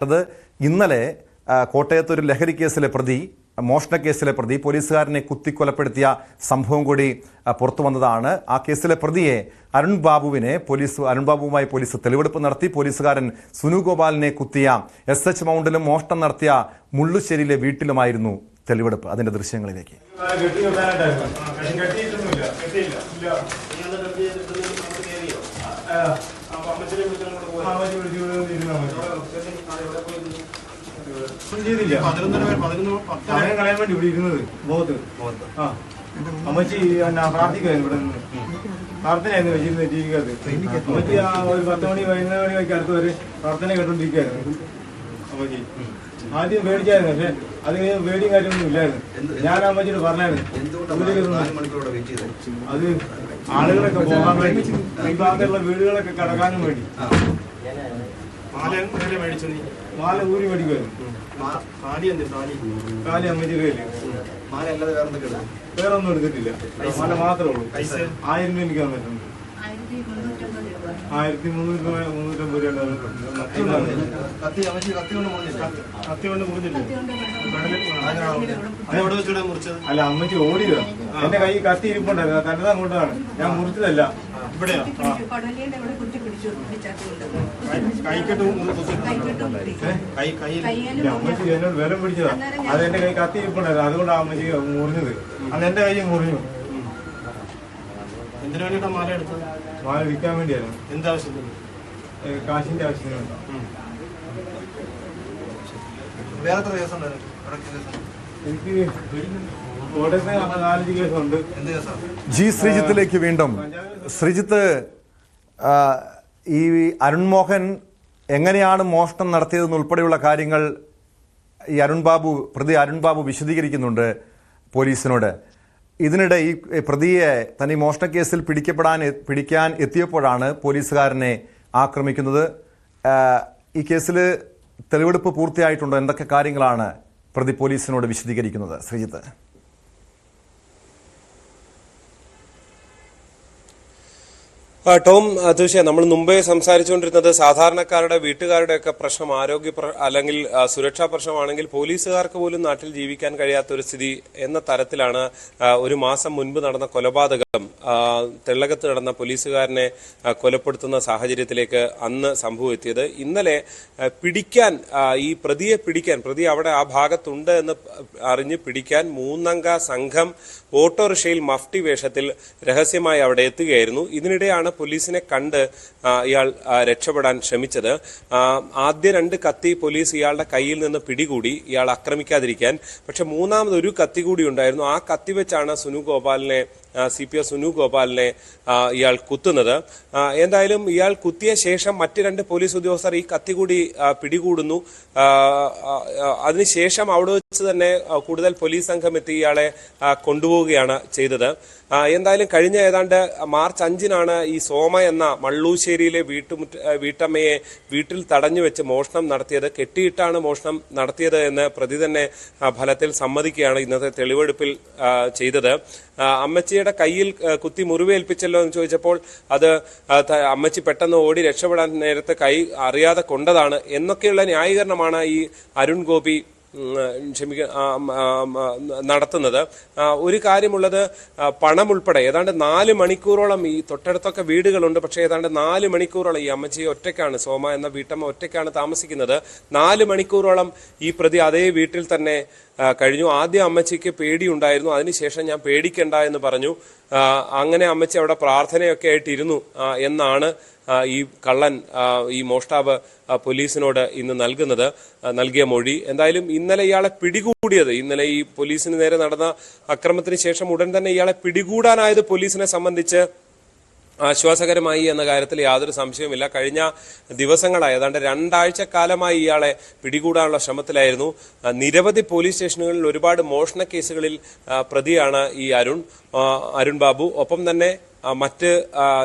അത് ഇന്നലെ കോട്ടയത്ത് ഒരു ലഹരി കേസിലെ പ്രതി മോഷണ കേസിലെ പ്രതി പോലീസുകാരനെ കുത്തിക്കൊലപ്പെടുത്തിയ സംഭവം കൂടി പുറത്തു വന്നതാണ് ആ കേസിലെ പ്രതിയെ അരുൺ ബാബുവിനെ പോലീസ് അരുൺ ബാബുവുമായി പോലീസ് തെളിവെടുപ്പ് നടത്തി പോലീസുകാരൻ സുനു ഗോപാലിനെ കുത്തിയ എസ് എച്ച് മൗണ്ടിലും മോഷണം നടത്തിയ മുള്ളുശ്ശേരിയിലെ വീട്ടിലുമായിരുന്നു തെളിവെടുപ്പ് അതിന്റെ ദൃശ്യങ്ങളിലേക്ക് കെട്ടിയില്ല ഇല്ല ആ, അമ്മച്ചി വിളിച്ചു ഇരുന്നാ മതി. ഒന്നും ചെയ്തില്ല. സമയം കളയാൻ വേണ്ടി ഇവിടെ ഇരുന്നത് മുഖത്ത്. ആ. അമ്മച്ചി പ്രാർത്ഥിക്കുമായിരുന്നു ഇവിടെ നിന്ന്. പ്രാർത്ഥനയായിരുന്നു വെച്ചിരുന്നത് ടിവിക്കകത്ത് അമ്മച്ചി ആ ഒരു പത്ത് മണി പതിനൊന്ന് മണി വയ്ക്ക് അടുത്ത് വരെ പ്രാർത്ഥന കേട്ടോണ്ടിരിക്കുകയായിരുന്നു അമ്മച്ചി ആദ്യം പേടിച്ചായിരുന്നു പക്ഷെ അത് പേടിയും കാര്യമൊന്നും ഇല്ലായിരുന്നു. ഞാൻ അമ്മച്ചിയോട് പറഞ്ഞായിരുന്നു അത് ആളുകളൊക്കെ പോകാൻ വേണ്ടി ഈ ഭാഗത്തുള്ള വീടുകളൊക്കെ കടക്കാനും വേണ്ടി. മാല ഊരി മേടിക്കുമായിരുന്നു കാലി അമ്മച്ചിയുടെ കയ്യിൽ വേറെ ഒന്നും എടുത്തിട്ടില്ല. മാല മാത്രമേ ഉള്ളൂ. ആയിരം രൂപ എനിക്ക് തന്നിട്ടുണ്ട്. ആയിരത്തി രൂപ. മുന്നൂറ്റി മുന്നൂറ്റമ്പത് രൂപ തന്നിട്ടുണ്ട്. കത്തി കൊണ്ട് മുറിഞ്ഞില്ല? അതുകൊണ്ട് അല്ല അമ്മച്ചി ഓടിയതാണ് എന്റെ കൈ കത്തി ഇരിപ്പുണ്ടായിരുന്നു. തന്നതാ അങ്ങോട്ടാണ് ഞാൻ മുറിച്ചതല്ല. ഇവിടെയാ. കടലിന്റെ അവിടെ കുത്തി പിടിച്ചു. അമ്മച്ചി എന്നോട് വില പിടിച്ചതാ. അത് എന്റെ കൈ കത്തി ഇരിപ്പുണ്ടായിരുന്നു. അതുകൊണ്ട് അമ്മച്ചി മുറിഞ്ഞത്. അന്ന് എന്റെ കൈ മുറിഞ്ഞു. എന്തിനു വേണ്ടിയിട്ടാ മാല എടുത്തത്? മാല വിൽക്കാൻ വേണ്ടിയായിരുന്നു. എന്താവശ്യത്തിന്? കാശിന്റെ ആവശ്യത്തിന് വേണ്ട വേറെ ദിവസം ഉണ്ടായിരുന്നു? എനിക്ക് കോട്ടയത്ത് നാലഞ്ച് കേസുണ്ട്. എന്ത് കേസാ? ജി ശ്രീജിത്തിലേക്ക് വീണ്ടും. ശ്രീജിത്ത് ഈ അരുൺമോഹൻ എങ്ങനെയാണ് മോഷണം നടത്തിയതെന്ന് ഉൾപ്പെടെയുള്ള കാര്യങ്ങൾ ഈ അരുൺ ബാബു പ്രതി അരുൺ ബാബു വിശദീകരിക്കുന്നുണ്ട് പോലീസിനോട്. ഇതിനിടെ ഈ പ്രതിയെ തന്നെ ഈ മോഷണ കേസിൽ പിടിക്കപ്പെടാൻ പിടിക്കാൻ എത്തിയപ്പോഴാണ് പോലീസുകാരനെ ആക്രമിക്കുന്നത്. ഈ കേസിൽ തെളിവെടുപ്പ് പൂർത്തിയായിട്ടുണ്ടോ? എന്തൊക്കെ കാര്യങ്ങളാണ് പ്രതി പോലീസിനോട് വിശദീകരിക്കുന്നത് ശ്രീജിത്ത്. ടോം തീർച്ചയായും നമ്മൾ മുമ്പേ സംസാരിച്ചുകൊണ്ടിരുന്നത് സാധാരണക്കാരുടെ വീട്ടുകാരുടെ ഒക്കെ പ്രശ്നം ആരോഗ്യ അല്ലെങ്കിൽ സുരക്ഷാ പ്രശ്നമാണെങ്കിൽ പോലീസുകാർക്ക് പോലും നാട്ടിൽ ജീവിക്കാൻ കഴിയാത്ത ഒരു സ്ഥിതി എന്ന തരത്തിലാണ് ഒരു മാസം മുൻപ് നടന്ന കൊലപാതകം തെള്ളകത്ത് നടന്ന പോലീസുകാരനെ കൊലപ്പെടുത്തുന്ന സാഹചര്യത്തിലേക്ക് അന്ന് സംഭവം എത്തിയത്. ഇന്നലെ പിടിക്കാൻ ഈ പ്രതിയെ പിടിക്കാൻ പ്രതി അവിടെ ആ ഭാഗത്തുണ്ട് എന്ന് അറിഞ്ഞ് പിടിക്കാൻ മൂന്നംഗ സംഘം ഓട്ടോറിക്ഷയിൽ മഫ്തി വേഷത്തിൽ രഹസ്യമായി അവിടെ എത്തുകയായിരുന്നു. ഇതിനിടെയാണ് പോലീസിനെ കണ്ട് ഇയാൾ രക്ഷപ്പെടാൻ ശ്രമിച്ചത്. ആദ്യ രണ്ട് കത്തി പോലീസ് ഇയാളുടെ കയ്യിൽ നിന്ന് പിടികൂടി ഇയാൾ ആക്രമിക്കാതിരിക്കാൻ. പക്ഷെ മൂന്നാമത് ഒരു കത്തി കൂടി ഉണ്ടായിരുന്നു. ആ കത്തി വെച്ചാണ് സുനു ഗോപാലിനെ സി പി എസ് സുനു ഗോപാലിനെ ഇയാൾ കുത്തുന്നത്. എന്തായാലും ഇയാൾ കുത്തിയ ശേഷം മറ്റ് രണ്ട് പോലീസ് ഉദ്യോഗസ്ഥർ ഈ കത്തി കൂടി പിടികൂടുന്നു. അതിനുശേഷം അവിടെ വെച്ച് തന്നെ കൂടുതൽ പോലീസ് സംഘം എത്തി ഇയാളെ കൊണ്ടുപോവുകയാണ് ചെയ്തത്. എന്തായാലും കഴിഞ്ഞ ഏതാണ്ട് മാർച്ച് അഞ്ചിനാണ് ഈ സോമ എന്ന മള്ളൂശ്ശേരിയിലെ വീട്ടുമുറ്റ വീട്ടമ്മയെ വീട്ടിൽ തടഞ്ഞു വെച്ച് മോഷണം നടത്തിയത് കെട്ടിയിട്ടാണ് മോഷണം നടത്തിയത് എന്ന് പ്രതി തന്നെ ഫലത്തിൽ സമ്മതിക്കുകയാണ് ഇന്നത്തെ തെളിവെടുപ്പിൽ ചെയ്തത്. അമ്മച്ചിയുടെ കയ്യിൽ കുത്തി മുറിവേൽപ്പിച്ചല്ലോ എന്ന് ചോദിച്ചപ്പോൾ അത് അമ്മച്ചി പെട്ടെന്ന് ഓടി രക്ഷപ്പെടാൻ നേരത്തെ കൈ അറിയാതെ കൊണ്ടതാണ്. എന്നൊക്കെയുള്ള ന്യായീകരണമാണ് ഈ അരുൺ ഗോപി ക്ഷമിക്ക നടത്തുന്നത്. ഒരു കാര്യമുള്ളത് പണം ഉൾപ്പെടെ ഏതാണ്ട് നാല് മണിക്കൂറോളം ഈ തൊട്ടടുത്തൊക്കെ വീടുകളുണ്ട് പക്ഷേ ഏതാണ്ട് നാല് മണിക്കൂറോളം ഈ അമ്മച്ചി ഒറ്റയ്ക്കാണ് സോമ എന്ന വീട്ടമ്മ ഒറ്റയ്ക്കാണ് താമസിക്കുന്നത്. നാല് മണിക്കൂറോളം ഈ പ്രതി അതേ വീട്ടിൽ തന്നെ കഴിഞ്ഞു. ആദ്യം അമ്മച്ചിക്ക് പേടിയുണ്ടായിരുന്നു. അതിനുശേഷം ഞാൻ പേടിക്കണ്ട എന്ന് പറഞ്ഞു. അങ്ങനെ അമ്മച്ചി അവിടെ പ്രാർത്ഥനയൊക്കെ ആയിട്ടിരുന്നു എന്നാണ് ഈ കള്ളൻ ഈ മോഷ്ടാവ് പോലീസിനോട് ഇന്ന് നൽകുന്നത് നൽകിയ മൊഴി. എന്തായാലും ഇന്നലെ ഇയാളെ പിടികൂടിയത് ഇന്നലെ ഈ പോലീസിന് നേരെ നടന്ന അക്രമത്തിന് ശേഷം ഉടൻ തന്നെ ഇയാളെ പിടികൂടാനായത് പോലീസിനെ സംബന്ധിച്ച് ആശ്വാസകരമായി എന്ന കാര്യത്തിൽ യാതൊരു സംശയവുമില്ല. കഴിഞ്ഞ ദിവസങ്ങളായി ഏതാണ്ട് രണ്ടാഴ്ച കാലമായി ഇയാളെ പിടികൂടാനുള്ള ശ്രമത്തിലായിരുന്നു. നിരവധി പോലീസ് സ്റ്റേഷനുകളിൽ ഒരുപാട് മോഷണ കേസുകളിൽ പ്രതിയാണ് ഈ അരുൺ. അരുൺ ബാബു. ഒപ്പം തന്നെ മറ്റ്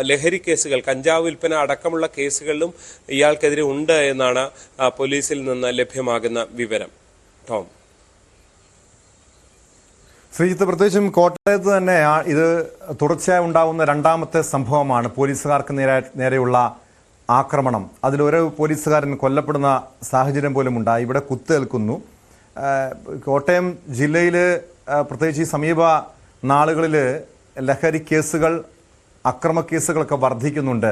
ലഹരി കേസുകൾ കഞ്ചാവ് വിൽപ്പന അടക്കമുള്ള കേസുകളിലും ഇയാൾക്കെതിരെ ഉണ്ട് എന്നാണ് പോലീസിൽ നിന്ന് ലഭ്യമാകുന്ന വിവരം. ടോം. ശ്രീജിത്ത് പ്രത്യേകിച്ചും കോട്ടയത്ത് തന്നെ ഇത് തുടർച്ചയായി ഉണ്ടാകുന്ന രണ്ടാമത്തെ സംഭവമാണ് പോലീസുകാർക്ക് നേരെ നേരെയുള്ള ആക്രമണം. അതിലൊരു പോലീസുകാരൻ കൊല്ലപ്പെടുന്ന സാഹചര്യം പോലും ഉണ്ടായി. ഇവിടെ കുത്തേൽക്കുന്നു കോട്ടയം ജില്ലയിൽ പ്രത്യേകിച്ച് ഈ സമീപ നാളുകളിൽ ലഹരി കേസുകൾ അക്രമ കേസുകളൊക്കെ വർദ്ധിക്കുന്നുണ്ട്.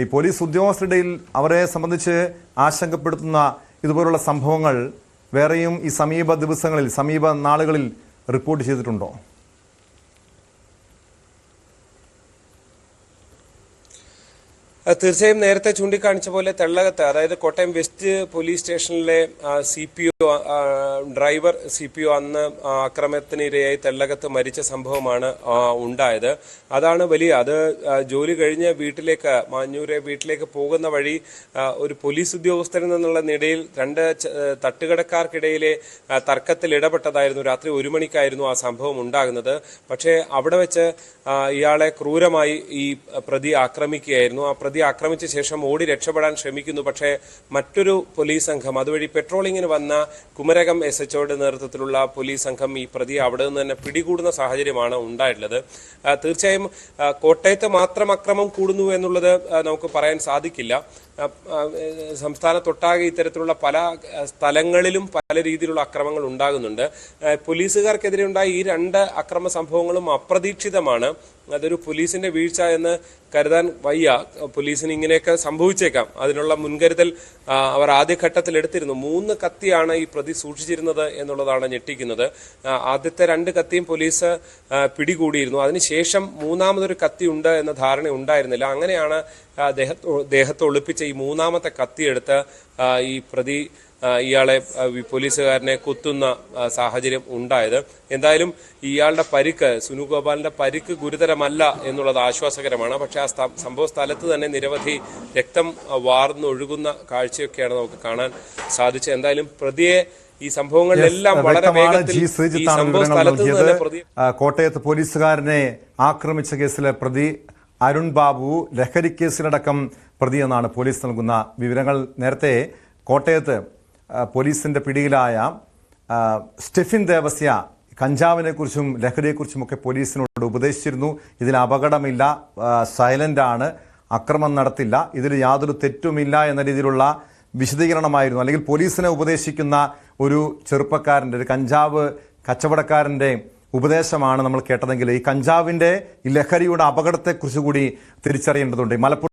ഈ പോലീസ് ഉദ്യോഗസ്ഥരുടെയിൽ അവരെ സംബന്ധിച്ച് ആശങ്കപ്പെടുത്തുന്ന ഇതുപോലുള്ള സംഭവങ്ങൾ വേറെയും ഈ സമീപ ദിവസങ്ങളിൽ സമീപ നാളുകളിൽ റിപ്പോർട്ട് ചെയ്തിട്ടുണ്ടോ? തീർച്ചയായും നേരത്തെ ചൂണ്ടിക്കാണിച്ച പോലെ തെള്ളകത്ത് അതായത് കോട്ടയം വെസ്റ്റ് പോലീസ് സ്റ്റേഷനിലെ C P O driver C P O അന്ന് അക്രമത്തിനിരയായി തെള്ളകത്ത് മരിച്ച സംഭവമാണ് ഉണ്ടായത്. അതാണ് വലിയ അത് ജോലി കഴിഞ്ഞ് വീട്ടിലേക്ക് മാഞ്ഞൂരെ വീട്ടിലേക്ക് പോകുന്ന വഴി ഒരു പോലീസ് ഉദ്യോഗസ്ഥരിൽ നിന്നുള്ള നിടയിൽ രണ്ട് തട്ടുകടക്കാർക്കിടയിലെ തർക്കത്തിൽ ഇടപെട്ടതായിരുന്നു. രാത്രി ഒരു മണിക്കായിരുന്നു ആ സംഭവം ഉണ്ടാകുന്നത്. പക്ഷേ അവിടെ വെച്ച് ഇയാളെ ക്രൂരമായി ഈ പ്രതി ആക്രമിക്കുകയായിരുന്നു. ആ പ്രതി ആക്രമിച്ച ശേഷം ഓടി രക്ഷപ്പെടാൻ ശ്രമിക്കുന്നു. പക്ഷേ മറ്റൊരു പോലീസ് സംഘം അതുവഴി പെട്രോളിങ്ങിന് വന്ന കുമരകം എസ് എച്ച്ഒയുടെ നേതൃത്വത്തിലുള്ള പോലീസ് സംഘം ഈ പ്രതിയെ അവിടെ നിന്ന് തന്നെ പിടികൂടുന്ന സാഹചര്യമാണ് ഉണ്ടായിട്ടുള്ളത്. തീർച്ചയായും കോട്ടയത്ത് മാത്രം അക്രമം കൂടുന്നു എന്നുള്ളത് നമുക്ക് പറയാൻ സാധിക്കില്ല. സംസ്ഥാനത്തൊട്ടാകെ ഇത്തരത്തിലുള്ള പല സ്ഥലങ്ങളിലും പല രീതിയിലുള്ള അക്രമങ്ങൾ ഉണ്ടാകുന്നുണ്ട്. പോലീസുകാർക്കെതിരെ ഉണ്ടായ ഈ രണ്ട് അക്രമ സംഭവങ്ങളും അപ്രതീക്ഷിതമാണ്. അതൊരു പോലീസിന്റെ വീഴ്ച എന്ന് കരുതാൻ വയ്യ. പോലീസിന് ഇങ്ങനെയൊക്കെ സംഭവിച്ചേക്കാം. അതിനുള്ള മുൻകരുതൽ അവർ ആദ്യഘട്ടത്തിൽ എടുത്തിരുന്നു. മൂന്ന് കത്തിയാണ് ഈ പ്രതി സൂക്ഷിച്ചിരുന്നത് എന്നുള്ളതാണ് ഞെട്ടിക്കുന്നത്. ആദ്യത്തെ രണ്ട് കത്തിയും പോലീസ് പിടികൂടിയിരുന്നു. അതിനുശേഷം മൂന്നാമതൊരു കത്തി ഉണ്ട് എന്ന ധാരണ ഉണ്ടായിരുന്നില്ല. അങ്ങനെയാണ് ദേഹത്ത് ഒളിപ്പിച്ച ഈ മൂന്നാമത്തെ കത്തിയെടുത്ത് ഈ പ്രതി ഇയാളെ പോലീസുകാരനെ കുത്തുന്ന സാഹചര്യം ഉണ്ടായത്. എന്തായാലും ഇയാളുടെ പരിക്ക് സുനു ഗോപാലിന്റെ പരിക്ക് ഗുരുതരമല്ല എന്നുള്ളത് ആശ്വാസകരമാണ്. പക്ഷേ ആ സംഭവ സ്ഥലത്ത് തന്നെ നിരവധി രക്തം വാർന്നൊഴുകുന്ന കാഴ്ചയൊക്കെയാണ് നമുക്ക് കാണാൻ സാധിച്ചത്. എന്തായാലും പ്രതിയെ ഈ സംഭവങ്ങളിലെല്ലാം വളരെ വേഗത്തിൽ കോട്ടയത്ത് പോലീസുകാരനെ ആക്രമിച്ച കേസിലെ പ്രതി അരുൺ ബാബു ലഹരി കേസിലടക്കം പ്രതി എന്നാണ് പോലീസ് നൽകുന്ന വിവരങ്ങൾ. നേരത്തെ കോട്ടയത്ത് പോലീസിന്റെ പിടിയിലായ സ്റ്റെഫിൻ ദേവസ്യ കഞ്ചാവിനെ കുറിച്ചും ലഹരിയെക്കുറിച്ചുമൊക്കെ പോലീസിനോട് ഉപദേശിച്ചിരുന്നു. ഇതിൽ അപകടമില്ല സൈലന്റ് ആണ് അക്രമം നടത്തില്ല ഇതിൽ യാതൊരു തെറ്റുമില്ല എന്ന രീതിയിലുള്ള വിശദീകരണമായിരുന്നു. അല്ലെങ്കിൽ പോലീസിനെ ഉപദേശിക്കുന്ന ഒരു ചെറുപ്പക്കാരന്റെ ഒരു കഞ്ചാവ് കച്ചവടക്കാരന്റെ ഉപദേശമാണ് നമ്മൾ കേട്ടതെങ്കിൽ ഈ കഞ്ചാവിന്റെ ഈ ലഹരിയുടെ അപകടത്തെക്കുറിച്ച് കൂടി തിരിച്ചറിയേണ്ടതുണ്ട്. മലപ്പുറം